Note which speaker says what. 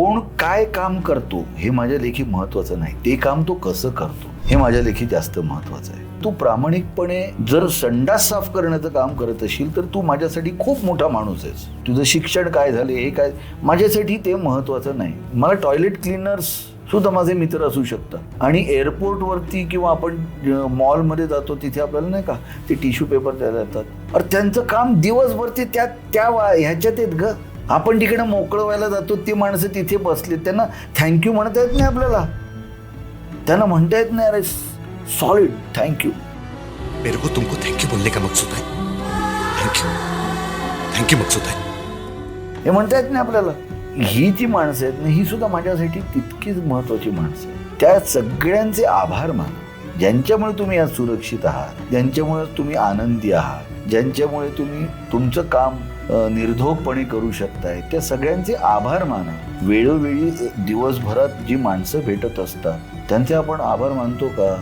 Speaker 1: कोण काय काम करतो हे माझ्या लेखी महत्वाचं नाही. ते काम तो कसं करतो हे माझ्या लेखी जास्त महत्वाचं आहे. तू प्रामाणिकपणे जर संडास साफ करण्याचं काम करत असशील तर तू माझ्यासाठी खूप मोठा माणूस आहेस. तुझं शिक्षण काय झाले हे काय? माझ्यासाठी ते महत्वाचं नाही. मला टॉयलेट क्लीनर्स सुद्धा माझे मित्र असू शकतात. आणि एअरपोर्टवरती किंवा आपण मॉलमध्ये जातो तिथे आपल्याला नाही का ते टिश्यू पेपर द्यायला येतात. अरे त्यांचं काम दिवसभर ते त्या त्या ह्याच्यात आहेत ग. आपण तिकडे मोकळं व्हायला जातो ती माणसं तिथे बसली त्यांना थँक्यू म्हणता येत नाही आपल्याला. त्यांना म्हणता येत नाही अरे सॉलिड थँक्यू
Speaker 2: मेरे को तुमको थैंक यू बोलने का मकसूद है? थैंक यू थैंक यू मकसूद है.
Speaker 1: हे म्हणता येत नाही आपल्याला. ही जी माणसं आहेत ना ही सुद्धा माझ्यासाठी तितकीच महत्वाची माणसं आहेत. त्या सगळ्यांचे आभार माना. ज्यांच्यामुळे तुम्ही आज सुरक्षित आहात ज्यांच्यामुळे तुम्ही आनंदी आहात ज्यांच्यामुळे तुम्ही तुमचं काम निर्धोकपणे करू शकताय त्या सगळ्यांचे आभार माना. वेळोवेळी दिवसभरात जी माणसं भेटत असतात त्यांचे आपण आभार मानतो का?